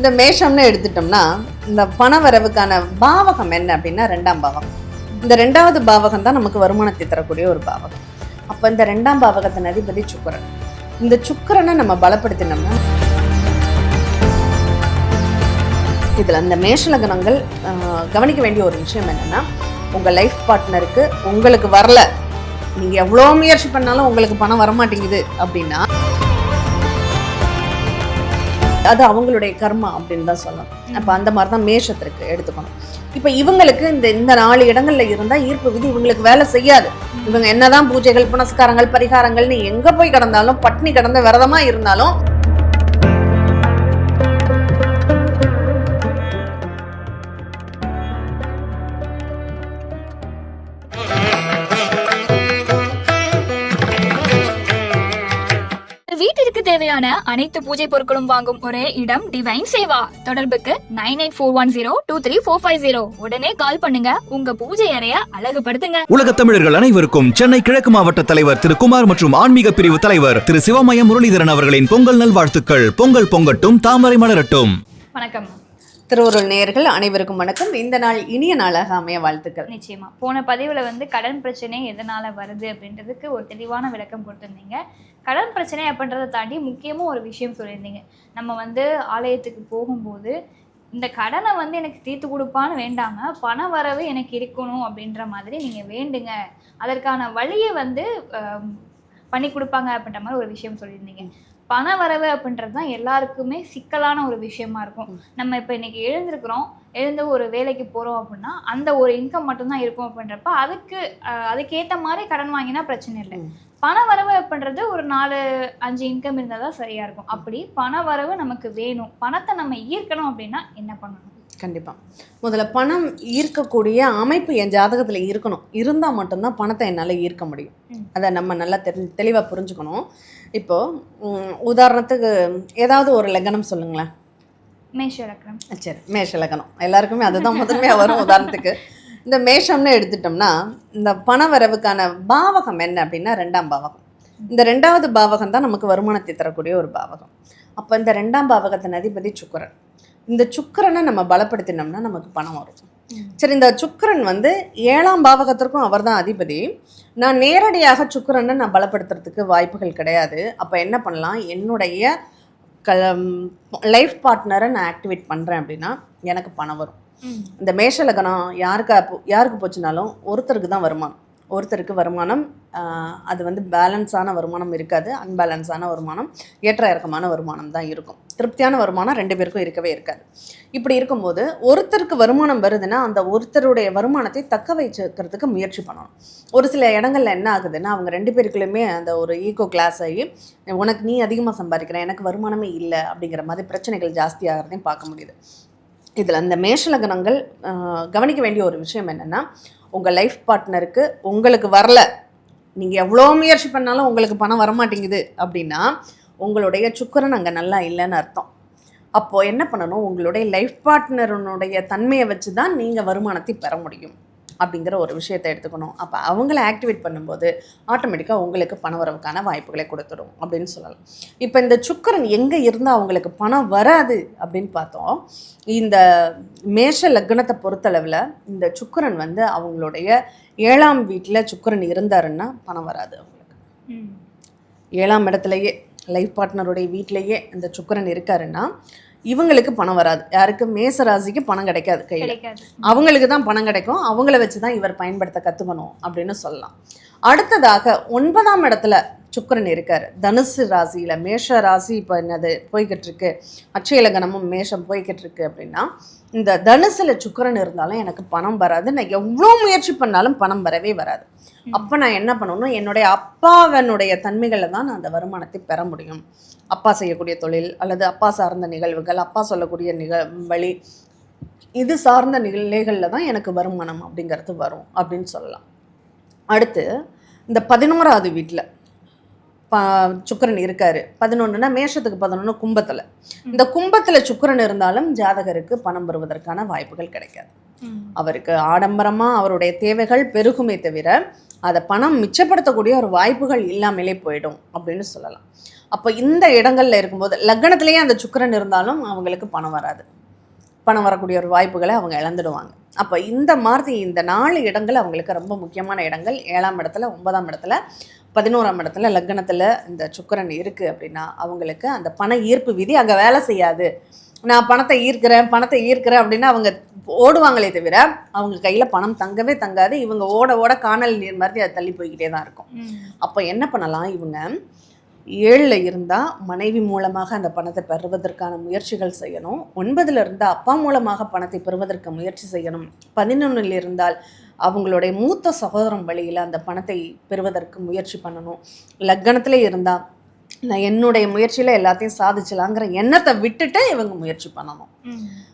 இந்த மேஷம்னு எடுத்துட்டோம்னா இந்த பண வரவுக்கான பாவகம் என்ன அப்படின்னா ரெண்டாம் பாவகம். இந்த ரெண்டாவது பாவகம் தான் நமக்கு வருமானத்தை தரக்கூடிய ஒரு பாவகம். அப்போ இந்த ரெண்டாம் பாவகத்தின் அதிபதி சுக்கரன். இந்த சுக்கரனை நம்ம பலப்படுத்தினோம்னா இதில் அந்த மேஷலகணங்கள் கவனிக்க வேண்டிய ஒரு விஷயம் என்னன்னா உங்கள் லைஃப் பார்ட்னருக்கு உங்களுக்கு வரல. நீங்கள் எவ்வளோ முயற்சி பண்ணாலும் உங்களுக்கு பணம் வரமாட்டேங்குது அப்படின்னா அது அவங்களுடைய கர்மா அப்படின்னு தான் சொல்லணும். அப்போ அந்த மாதிரி தான் மேஷத்திற்கு எடுத்துக்கணும். இப்போ இவங்களுக்கு இந்த இந்த நாலு இடங்களில் இருந்தால் ஈர்ப்பு விதி இவங்களுக்கு வேலை செய்யாது. இவங்க என்னதான் பூஜைகள் புனஸ்காரங்கள் பரிகாரங்கள்னு எங்கே போய் கிடந்தாலும் பட்னி கிடந்த விரதமாக இருந்தாலும் தேவையான அனைத்து பூஜை பொருட்களும் வாங்கும் ஒரே இடம் டிவைன் சேவா தொடர்புக்கு nine eight four one zero two three four five zero உடனே கால் பண்ணுங்க. உங்க பூஜை அறைய அழகுபடுத்துங்க. உலக தமிழர்கள் அனைவருக்கும் சென்னை கிழக்கு மாவட்ட தலைவர் திரு குமார் மற்றும் ஆன்மீக பிரிவு தலைவர் திரு சிவமயம் முரளிதரன் அவர்களின் பொங்கல் நல்வாழ்த்துக்கள். பொங்கல் பொங்கட்டும் தாமரை மலரட்டும். வணக்கம். திருவருள் நேயர்கள் அனைவருக்கும் வணக்கம். இந்த நாள் இனிய நாளாக அமைய வாழ்த்துக்கள். நிச்சயமா. போன பதிவுல வந்து கடன் பிரச்சனை எதனால வருது அப்படின்றதுக்கு ஒரு தெளிவான விளக்கம் கொடுத்திருந்தீங்க. கடன் பிரச்சனை அப்படின்றத தாண்டி முக்கியமும் ஒரு விஷயம் சொல்லியிருந்தீங்க. நம்ம வந்து ஆலயத்துக்கு போகும்போது இந்த கடனை வந்து எனக்கு தீர்த்து கொடுப்பான்னு வேண்டாம பண வரவு எனக்கு இருக்கணும் அப்படின்ற மாதிரி நீங்க வேண்டுங்க. அதற்கான வழியை வந்து பண்ணி கொடுப்பாங்க அப்படின்ற மாதிரி ஒரு விஷயம் சொல்லியிருந்தீங்க. பண வரவு அப்படின்றது தான் எல்லாருக்குமே சிக்கலான ஒரு விஷயமா இருக்கும். நம்ம இப்போ இன்னைக்கு எழுந்திருக்கிறோம் எழுந்து ஒரு வேலைக்கு போகிறோம் அப்படின்னா அந்த ஒரு இன்கம் மட்டும்தான் இருக்கும் அப்படின்றப்ப அதுக்கு அதுக்கேற்ற மாதிரி கடன் வாங்கினா பிரச்சனை இல்லை. பண வரவு அப்படின்றது ஒரு நாலு அஞ்சு இன்கம் இருந்தால் தான் சரியாக இருக்கும். அப்படி பண வரவு நமக்கு வேணும். பணத்தை நம்ம ஈர்க்கணும் அப்படின்னா என்ன பண்ணணும்? கண்டிப்பா. முதல்ல பணம் ஈர்க்கக்கூடிய அமைப்பு என் ஜாதகத்துல இருக்கணும். இருந்தா மட்டும்தான் பணத்தை என்னால ஈர்க்க முடியும். அதை நம்ம நல்லா தெரி தெளிவா புரிஞ்சுக்கணும். இப்போ உம், உதாரணத்துக்கு ஏதாவது ஒரு லக்னம் சொல்லுங்களேன். மேஷ லக்னம். சரி. மேஷ லக்னம். எல்லாருக்குமே அதுதான் முதன்மையா வரும் உதாரணத்துக்கு. இந்த மேஷம்னு எடுத்துட்டோம்னா இந்த பண வரவுக்கான பாவகம் என்ன அப்படின்னா ரெண்டாம் பாவகம். இந்த ரெண்டாவது பாவகம் தான் நமக்கு வருமானத்தை தரக்கூடிய ஒரு பாவகம். அப்போ இந்த ரெண்டாம் பாவகத்தின் அதிபதி சுக்கிரன். இந்த சுக்கிரனை நம்ம பலப்படுத்தினோம்னா நமக்கு பணம் வரும். சரி இந்த சுக்கிரன் வந்து ஏழாம் பாவகத்திற்கும் அவர்தான் அதிபதி. நான் நேரடியாக சுக்கிரனை நான் பலப்படுத்துறதுக்கு வாய்ப்புகள் கிடையாது. அப்போ என்ன பண்ணலாம்? என்னுடைய க லைஃப் பார்ட்னரை நான் ஆக்டிவேட் பண்ணுறேன் அப்படின்னா எனக்கு பணம் வரும். இந்த மேஷ லக்னம் யாருக்கு போ- யாருக்கு போச்சுனாலும் ஒருத்தருக்கு தான் வருமானம். ஒருத்தருக்கு வருமானம் அது வந்து பேலன்ஸான வருமானம் இருக்காது அன்பேலன்ஸான வருமானம் ஏற்ற இறக்கமான வருமானம் தான் இருக்கும். திருப்தியான வருமானம் ரெண்டு பேருக்கும் இருக்கவே இருக்காது. இப்படி இருக்கும்போது ஒருத்தருக்கு வருமானம் வருதுன்னா அந்த ஒருத்தருடைய வருமானத்தை தக்க வச்சுக்கிறதுக்கு முயற்சி பண்ணணும். ஒரு சில இடங்கள்ல என்ன ஆகுதுன்னா அவங்க ரெண்டு பேருக்குள்ளேயுமே அந்த ஒரு ஈகோ கிளாஸ் ஆகி உனக்கு நீ அதிகமாக சம்பாதிக்கிற எனக்கு வருமானமே இல்லை அப்படிங்கிற மாதிரி பிரச்சனைகள் ஜாஸ்தி ஆகிறதையும் பார்க்க முடியுது. இதில் அந்த மேஷலகனங்கள் கவனிக்க வேண்டிய ஒரு விஷயம் என்னென்னா உங்கள் லைஃப் பார்ட்னருக்கு உங்களுக்கு வரல. நீங்கள் எவ்வளோ முயற்சி பண்ணாலும் உங்களுக்கு பணம் வரமாட்டேங்குது அப்படின்னா உங்களுடைய சுக்கிரன் அங்கே நல்லா இல்லைன்னு அர்த்தம். அப்போது என்ன பண்ணணும்? உங்களுடைய லைஃப் பார்ட்னருனுடைய தன்மையை வச்சு தான் நீங்கள் வருமானத்தை பெற முடியும். அப்படிங்கிற ஒரு விஷயத்தை எடுத்துக்கணும். அப்போ அவங்கள ஆக்டிவேட் பண்ணும்போது ஆட்டோமேட்டிக்காக உங்களுக்கு பண வரவுக்கான வாய்ப்புகளை கொடுத்துடும் அப்படின்னு சொல்லலாம். இப்போ இந்த சுக்கிரன் எங்கே இருந்தால் அவங்களுக்கு பணம் வராது அப்படின்னு பார்த்தோம். இந்த மேஷ லக்னத்தை பொறுத்தளவில் இந்த சுக்கிரன் வந்து அவங்களுடைய ஏழாம் வீட்டில் சுக்கிரன் இருந்தாருன்னா பணம் வராது அவங்களுக்கு. ஏழாம் இடத்துலையே லைஃப் பார்ட்னருடைய வீட்டிலேயே இந்த சுக்கிரன் இருக்காருன்னா இவங்களுக்கு பணம் வராது. யாருக்கு? மேச ராசிக்கு பணம் கிடைக்காது கையில். அவங்களுக்கு தான் பணம் கிடைக்கும். அவங்கள வச்சு தான் இவர் பயன்படுத்த கற்றுக்கணும் அப்படின்னு சொல்லலாம். அடுத்ததாக ஒன்பதாம் இடத்துல சுக்கிரன் இருக்கார். தனுசு ராசியில் மேஷ ராசி இப்போ என்னது போய்கிட்டு இருக்கு அட்சயலகனமும் மேஷம் போய்கிட்டு இருக்கு அப்படின்னா இந்த தனுசுல சுக்கிரன் இருந்தாலும் எனக்கு பணம் வராது. நான் எவ்வளோ முயற்சி பண்ணாலும் பணம் வரவே வராது. அப்போ நான் என்ன பண்ணணும் என்னுடைய அப்பாவனுடைய தன்மைகளில் தான் நான் அந்த வருமானத்தை பெற முடியும். அப்பா செய்யக்கூடிய தொழில் அல்லது அப்பா சார்ந்த நிகழ்வுகள் அப்பா சொல்லக்கூடிய நிக வழி இது சார்ந்த நிலைகளில் தான் எனக்கு வருமானம் அப்படிங்கிறது வரும் அப்படின்னு சொல்லலாம். அடுத்து இந்த பதினோராவது வீட்டில் சுக்கிரன் இருக்காரு. பதினொன்றுனா மேஷத்துக்கு பதினொன்று கும்பத்தில். இந்த கும்பத்தில் சுக்கிரன் இருந்தாலும் ஜாதகருக்கு பணம் பெறுவதற்கான வாய்ப்புகள் கிடைக்காது. அவருக்கு ஆடம்பரமாக அவருடைய தேவைகள் பெருகுமே தவிர அதை பணம் மிச்சப்படுத்தக்கூடிய ஒரு வாய்ப்புகள் இல்லாமலே போயிடும் அப்படின்னு சொல்லலாம். அப்போ இந்த இடங்கள்ல இருக்கும்போது லக்னத்திலேயே அந்த சுக்கிரன் இருந்தாலும் அவங்களுக்கு பணம் வராது. பணம் வரக்கூடிய ஒரு வாய்ப்புகளை அவங்க இழந்துடுவாங்க. அப்போ இந்த மாதிரி இந்த நாலு இடங்கள் அவங்களுக்கு ரொம்ப முக்கியமான இடங்கள். ஏழாம் இடத்துல ஒன்பதாம் இடத்துல பதினோராம் இடத்துல லக்னத்தில் இந்த சுக்கிரன் இருக்குது அப்படின்னா அவங்களுக்கு அந்த பண ஈர்ப்பு விதி அங்கே வேலை செய்யாது. நான் பணத்தை ஈர்க்கிறேன் பணத்தை ஈர்க்கிறேன் அப்படின்னா அவங்க ஓடுவாங்களே தவிர அவங்க கையில் பணம் தங்கவே தங்காது. இவங்க ஓட ஓட காணல் நீர் மாதிரி அது தள்ளி போய்கிட்டே தான் இருக்கும். அப்போ என்ன பண்ணலாம் இவங்க ஏழில் இருந்தால் மனைவி மூலமாக அந்த பணத்தை பெறுவதற்கான முயற்சிகள் செய்யணும். ஒன்பதில் இருந்தால் அப்பா மூலமாக பணத்தை பெறுவதற்கு முயற்சி செய்யணும். பதினொன்றில் இருந்தால் அவங்களுடைய மூத்த சகோதரம் வழியில் அந்த பணத்தை பெறுவதற்கு முயற்சி பண்ணணும். லக்கணத்தில் இருந்தால் நான் என்னுடைய முயற்சியில் எல்லாத்தையும் சாதிச்சலாங்கிற எண்ணத்தை விட்டுட்டு இவங்க முயற்சி பண்ணணும்.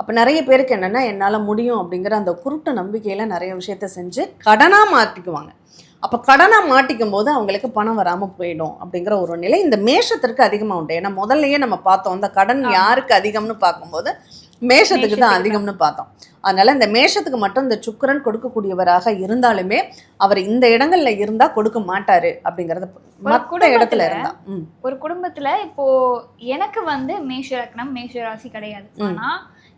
அப்போ நிறைய பேருக்கு என்னென்னா என்னால் முடியும் அப்படிங்கிற அந்த குருட்டு நம்பிக்கையில் நிறைய விஷயத்த செஞ்சு கடனாக மாட்டிக்குவாங்க அப்போ கடனாக மாட்டிக்கும் போது அவங்களுக்கு பணம் வராமல் போயிடும் அப்படிங்கிற ஒரு நிலை இந்த மேஷத்திற்கு அதிகமாக உண்டு ஏன்னா முதல்லயே நம்ம பார்த்தோம் இந்த கடன். யாருக்கு அதிகம்னு பார்க்கும்போது மேஷத்துக்கு தான் அதிகம்னு பார்த்தோம். அதனால இந்த மேஷத்துக்கு மட்டும் இந்த சுக்கிரன் கொடுக்கக்கூடியவராக இருந்தாலுமே அவர் இந்த இடங்கள்ல இருந்தா கொடுக்க மாட்டாரு அப்படிங்கறத மற்ற இடத்துல இருந்தா. ஒரு குடும்பத்துல இப்போ எனக்கு வந்து மேஷ லக்னம் மேஷ ராசி கிடையாது. ஆனா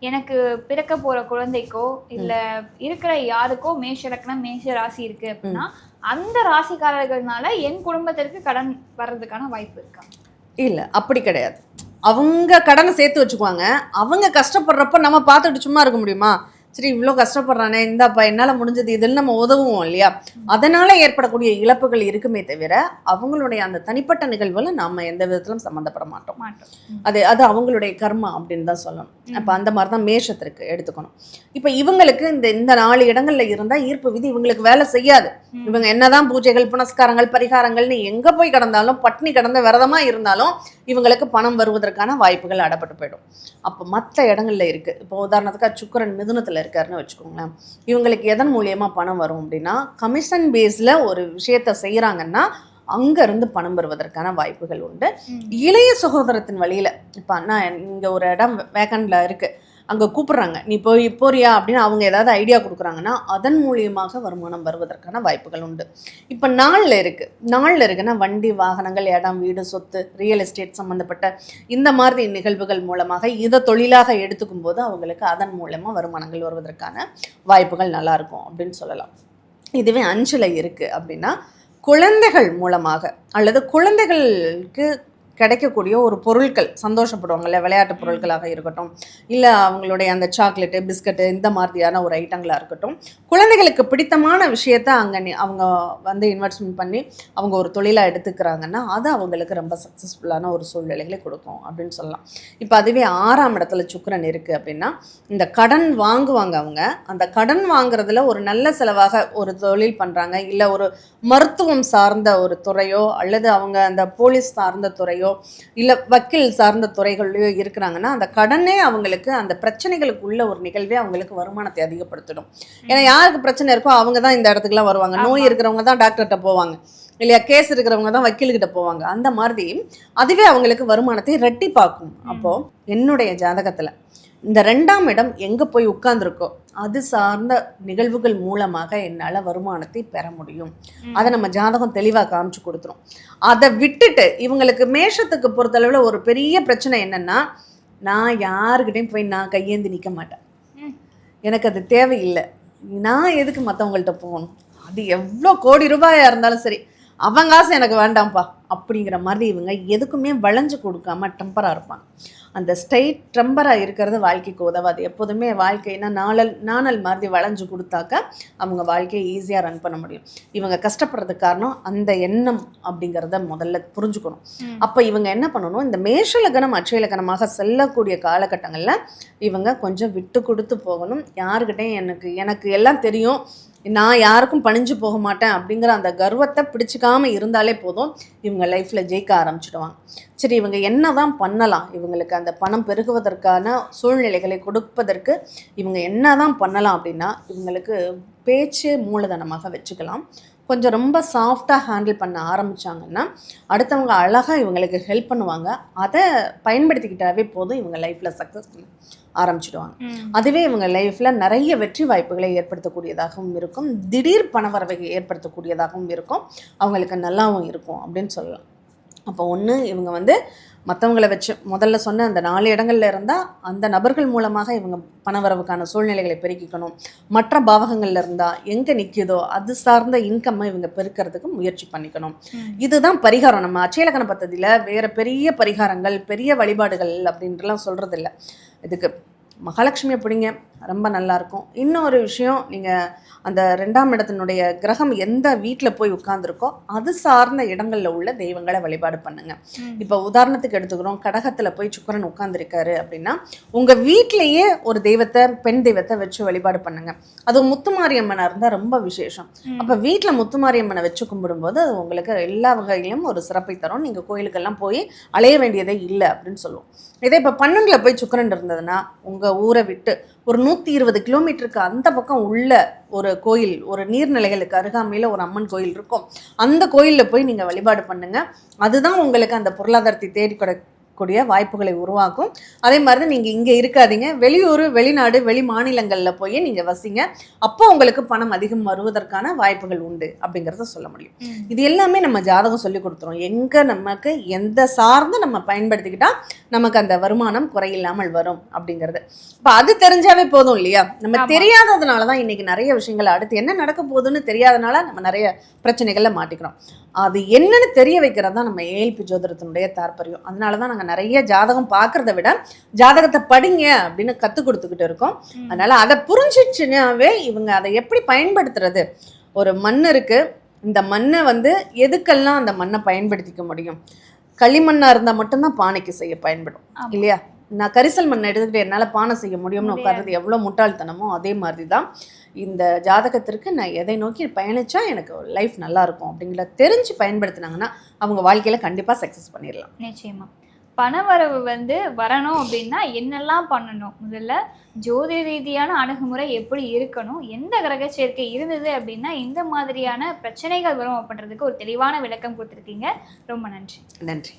எனக்கு பிறக்க போற குழந்தைக்கோ இல்ல இருக்கிற யாருக்கோ மேஷ லக்னம் மேஷ ராசி இருக்கு அப்படின்னா அந்த ராசிக்காரர்கள்னால என் குடும்பத்திற்கு கடன் வர்றதுக்கான வாய்ப்பு இருக்கா? இல்ல அப்படி கிடையாது. அவங்க கடனை சேர்த்து வச்சுக்குவாங்க. அவங்க கஷ்டப்படுறப்ப நம்ம பார்த்துட்டு சும்மா இருக்க முடியுமா? சரி இவ்வளோ கஷ்டப்படுறானே இந்தாப்பா என்னால் முடிஞ்சது இதில் நம்ம உதவுவோம் இல்லையா? அதனால ஏற்படக்கூடிய இழப்புகள் இருக்குமே தவிர அவங்களுடைய அந்த தனிப்பட்ட நிகழ்வுல நாம எந்த விதத்திலும் சம்மந்தப்பட மாட்டோம். அது அது அவங்களுடைய கர்மா அப்படின்னு தான் சொல்லணும். அப்போ அந்த மாதிரி தான் மேஷத்திற்கு எடுத்துக்கணும். இப்போ இவங்களுக்கு இந்த இந்த நாலு இடங்கள்ல இருந்தால் ஈர்ப்பு விதி இவங்களுக்கு வேலை செய்யாது. இவங்க என்னதான் பூஜைகள் புனஸ்காரங்கள் பரிகாரங்கள்னு எங்க போய் கிடந்தாலும் பட்னி கிடந்த விரதமா இருந்தாலும் இவங்களுக்கு பணம் வருவதற்கான வாய்ப்புகள் அடப்பட்டு போயிடும். அப்போ மற்ற இடங்கள்ல இருக்கு. இப்போ உதாரணத்துக்கு சுக்கரன் மிதுனத்துல இருக்காருன்னு வச்சுக்கோங்களேன். இவங்களுக்கு எதன் மூலியமா பணம் வரும் அப்படின்னா கமிஷன் பேஸ்ல ஒரு விஷயத்த செய்யறாங்கன்னா அங்க இருந்து பணம் வருவதற்கான வாய்ப்புகள் உண்டு. இளைய சகோதரத்தின் வழியில இப்போ அண்ணா இங்க ஒரு இடம் வேக்கண்ட்ல இருக்கு. அங்கே கூப்பிட்றாங்க. நீ போய் போறியா? அப்படின்னு அவங்க ஏதாவது ஐடியா கொடுக்குறாங்கன்னா அதன் மூலியமாக வருமானம் வருவதற்கான வாய்ப்புகள் உண்டு. இப்போ நாளில் இருக்குது நாளில் இருக்குன்னா வண்டி வாகனங்கள் இடம் வீடு சொத்து ரியல் எஸ்டேட் சம்மந்தப்பட்ட இந்த மாதிரி நிகழ்வுகள் மூலமாக இதை தொழிலாக எடுத்துக்கும் போது அவங்களுக்கு அதன் மூலமாக வருமானங்கள் வருவதற்கான வாய்ப்புகள் நல்லாயிருக்கும் அப்படின்னு சொல்லலாம். இதுவே அஞ்சில் இருக்குது அப்படின்னா குழந்தைகள் மூலமாக அல்லது குழந்தைகளுக்கு கிடைக்கக்கூடிய ஒரு பொருட்கள் சந்தோஷப்படுவாங்கல்ல விளையாட்டு பொருட்களாக இருக்கட்டும் இல்லை அவங்களுடைய அந்த சாக்லேட்டு பிஸ்கட்டு இந்த மாதிரியான ஒரு ஐட்டங்களாக இருக்கட்டும் குழந்தைகளுக்கு பிடித்தமான விஷயத்த அங்கே அவங்க வந்து இன்வெஸ்ட்மெண்ட் பண்ணி அவங்க ஒரு தொழிலாக எடுத்துக்கிறாங்கன்னா அது அவங்களுக்கு ரொம்ப சக்ஸஸ்ஃபுல்லான ஒரு சூழ்நிலைகளை கொடுக்கும் அப்படின்னு சொல்லலாம். இப்போ அதுவே ஆறாம் இடத்துல சுக்கிரன் இருக்குது அப்படின்னா இந்த கடன் வாங்குவாங்க அவங்க. அந்த கடன் வாங்குறதுல ஒரு நல்ல செலவாக ஒரு தொழில் பண்ணுறாங்க இல்லை ஒரு மருத்துவம் சார்ந்த ஒரு துறையோ அல்லது அவங்க அந்த போலீஸ் சார்ந்த துறையோ இல்லை வக்கீல் சார்ந்த துறைகள்லையோ இருக்கிறாங்கன்னா அந்த கடனே அவங்களுக்கு அந்த பிரச்சனைகளுக்குள்ள ஒரு நிகழ்வே அவங்களுக்கு வருமானத்தை அதிகப்படுத்திடும். ஏன்னா யாருக்கு பிரச்சனை இருக்கோ அவங்க தான் இந்த இடத்துக்குலாம் வருவாங்க. நோய். இருக்கிறவங்க தான் டாக்டர்கிட்ட போவாங்க. இல்லையா கேஸ் இருக்கிறவங்க தான் வக்கீல்கிட்ட போவாங்க. அந்த மாதிரி அதுவே அவங்களுக்கு வருமானத்தை ரெட்டிப்பாக்கும். அப்போ என்னுடைய ஜாதகத்துல இந்த ரெண்டாம் இடம் எங்க போய் உட்கார்ந்துருக்கோ அது சார்ந்த நிகழ்வுகள் மூலமாக என்னால் வருமானத்தை பெற முடியும். அதை நம்ம ஜாதகம் தெளிவாக காமிச்சு கொடுத்துரும். அதை விட்டுட்டு இவங்களுக்கு மேஷத்துக்கு பொறுத்தளவில் ஒரு பெரிய பிரச்சனை என்னன்னா நான் யாருக்கிட்டையும் போய் நான் கையேந்தி நிற்க மாட்டேன். எனக்கு அது தேவையில்லை. நான் எதுக்கு மற்றவங்கள்ட்ட போகணும்? அது எவ்வளோ கோடி ரூபாயா இருந்தாலும் சரி. அவங்க ஆசை எனக்கு வேண்டாம்ப்பா. அப்படிங்கிற மாதிரி இவங்க எதுக்குமே வளைஞ்சு கொடுக்காம டெம்பராக இருப்பாங்க. அந்த ஸ்ட்ரைட் டெம்பராக இருக்கிறது வாழ்க்கைக்கு உதவாது. எப்போதுமே வாழ்க்கைனா நாளல் நாணல் மாதிரி வளைஞ்சு கொடுத்தாக்க அவங்க வாழ்க்கையை ஈஸியாக ரன் பண்ண முடியும். இவங்க கஷ்டப்படுறதுக்கு காரணம் அந்த எண்ணம் அப்படிங்கிறத முதல்ல புரிஞ்சுக்கணும். அப்போ இவங்க என்ன பண்ணணும்? இந்த மேஷலகனம் அட்சயலகனமாக செல்லக்கூடிய காலகட்டங்களில் இவங்க கொஞ்சம் விட்டு கொடுத்து போகணும். யாருக்கிட்டையும் எனக்கு எனக்கு எல்லாம் தெரியும். நான் யாருக்கும் பணிஞ்சு போக மாட்டேன் அப்படிங்கிற அந்த கர்வத்தை பிடிச்சிக்காம இருந்தாலே போதும். இவங்க லைஃப்பில் ஜெயிக்க ஆரம்பிச்சிடுவாங்க. சரி இவங்க என்ன தான் பண்ணலாம்? இவங்களுக்கு அந்த பணம் பெருகுவதற்கான சூழ்நிலைகளை கொடுப்பதற்கு இவங்க என்ன தான் பண்ணலாம் அப்படின்னா இவங்களுக்கு பேச்சு மூலதனமாக வச்சுக்கலாம். கொஞ்சம் ரொம்ப சாஃப்டாக ஹேண்டில் பண்ண ஆரம்பிச்சாங்கன்னா அடுத்தவங்க அழகாக இவங்களுக்கு ஹெல்ப் பண்ணுவாங்க. அதை பயன்படுத்திக்கிட்டாவே போதும் இவங்க லைஃப்பில் சக்ஸஸ் பண்ண ஆரம்பிச்சிடுவாங்க. அதுவே இவங்க லைஃப்பில் நிறைய வெற்றி வாய்ப்புகளை ஏற்படுத்தக்கூடியதாகவும் இருக்கும். திடீர் பணவரவை ஏற்படுத்தக்கூடியதாகவும் இருக்கும். அவங்களுக்கு நல்லாவும் இருக்கும் அப்படின்னு சொல்லலாம். அப்போ ஒன்று இவங்க வந்து மற்றவங்கள வச்சு முதல்ல சொன்ன அந்த நாலு இடங்கள்ல இருந்தால் அந்த நபர்கள் மூலமாக இவங்க பணவரவுக்கான சூழ்நிலைகளை பெருக்கிக்கணும். மற்ற பாவகங்கள்ல இருந்தால் எங்கே நிற்கிதோ அது சார்ந்த இன்கம்மை இவங்க பெருக்கிறதுக்கு முயற்சி பண்ணிக்கணும். இதுதான் பரிகாரம். நம்ம அச்சயலக்கண பദ്ധதியில் வேற பெரிய பரிகாரங்கள் பெரிய வழிபாடுகள் அப்படின்ட்டுலாம் சொல்கிறது இல்ல இதுக்கு மகாலட்சுமியை பிடிங்க. ரொம்ப நல்லா இருக்கும் இன்னொரு விஷயம் நீங்கள் அந்த ரெண்டாம் இடத்தினுடைய கிரகம் எந்த வீட்டில் போய் உட்கார்ந்துருக்கோ அது சார்ந்த இடங்களில் உள்ள தெய்வங்களை வழிபாடு பண்ணுங்க. ம். இப்போ உதாரணத்துக்கு எடுத்துக்கிறோம் கடகத்தில் போய் சுக்கிரன் உட்கார்ந்துருக்காரு அப்படின்னா உங்கள் வீட்டிலேயே ஒரு தெய்வத்தை பெண் தெய்வத்தை வச்சு வழிபாடு பண்ணுங்க. அது முத்துமாரியம்மனாக இருந்தால் ரொம்ப விசேஷம். அப்போ வீட்டில் முத்துமாரியம்மனை வச்சு கும்பிடும்போது அது உங்களுக்கு எல்லா வகையிலும் ஒரு சிறப்பை தரும். நீங்கள் கோயிலுக்கெல்லாம் போய் அலைய வேண்டியதே இல்லை அப்படின்னு சொல்லுவோம். இதே இப்போ பன்னெண்டில் போய் சுக்கிரன் இருந்ததுன்னா உங்கள் ஊரை விட்டு ஒரு நூற்றி இருபது கிலோமீட்டருக்கு அந்த பக்கம் உள்ள ஒரு கோயில் ஒரு நீர்நிலைகளுக்கு அருகாமையில் ஒரு அம்மன் கோயில் இருக்கும். அந்த கோயிலில் போய் நீங்கள் வழிபாடு பண்ணுங்கள் அதுதான் உங்களுக்கு அந்த பொருளாதாரத்தை தேடி கொடுக்கக்கூடிய வாய்ப்புகளை உருவாக்கும். அதே மாதிரி தான் நீங்கள் இங்கே இருக்காதீங்க. வெளியூர் வெளிநாடு வெளி மாநிலங்களில் போய் நீங்கள் வசிங்க. அப்போ உங்களுக்கு பணம் அதிகம் வருவதற்கான வாய்ப்புகள் உண்டு அப்படிங்கிறத சொல்ல முடியும். இது எல்லாமே நம்ம ஜாதகம் சொல்லி கொடுத்துரும். எங்கே நமக்கு எந்த சார்ந்து நம்ம பயன்படுத்திக்கிட்டா நமக்கு அந்த வருமானம் குறையில்லாமல் வரும் அப்படிங்கிறது. இப்போ அது தெரிஞ்சாவே போதும் இல்லையா? நம்ம. தெரியாததுனால தான் இன்னைக்கு நிறைய விஷயங்கள் அடுத்து என்ன நடக்க போகுதுன்னு தெரியாதனால நம்ம நிறைய பிரச்சனைகள்ல மாட்டிக்கிறோம். அது என்னன்னு தெரிய வைக்கிறது தான் நம்ம ஏஎல்பி ஜோதிடத்தினுடைய தாற்பயம். அதனால தான் நாங்கள் நிறைய ஜாதகம் பார்க்கறத விட ஜாதகத்தை படிங்க அப்படின்னு கற்றுக் கொடுத்துக்கிட்டு இருக்கோம். அதனால அதை புரிஞ்சிச்சுனாவே இவங்க அதை எப்படி பயன்படுத்துறது? ஒரு மண் இருக்கு. இந்த மண்ணை வந்து எதுக்கெல்லாம் அந்த மண்ணை பயன்படுத்திக்க முடியும்? களிமண்ணா இருந்தா மட்டும்தான் பானைக்கு செய்ய பயன்படும். இல்லையா? நான் கரிசல் மண்ணை எடுத்துக்கிட்டு என்னால் பானை செய்ய முடியும்னு. உட்கார்றது எவ்வளோ முட்டாள்தனமோ அதே மாதிரி தான் இந்த ஜாதகத்திற்கு நான் எதை நோக்கி பயணிச்சா எனக்கு லைஃப் நல்லா இருக்கும் அப்படிங்கிறத தெரிஞ்சு பயன்படுத்தினாங்கன்னா அவங்க வாழ்க்கையில கண்டிப்பா சக்ஸஸ் பண்ணிடலாம். நிச்சயமா. பணவரவு வந்து வரணும் அப்படின்னா என்னெல்லாம் பண்ணணும்? முதல்ல ஜோதிட ரீதியான அணுகுமுறை எப்படி இருக்கணும்? எந்த கிரக சேர்க்கை இருந்தது அப்படின்னா இந்த மாதிரியான பிரச்சனைகள் வரும் அப்படின்றதுக்கு ஒரு தெளிவான விளக்கம் கொடுத்துருக்கீங்க. ரொம்ப நன்றி. நன்றி.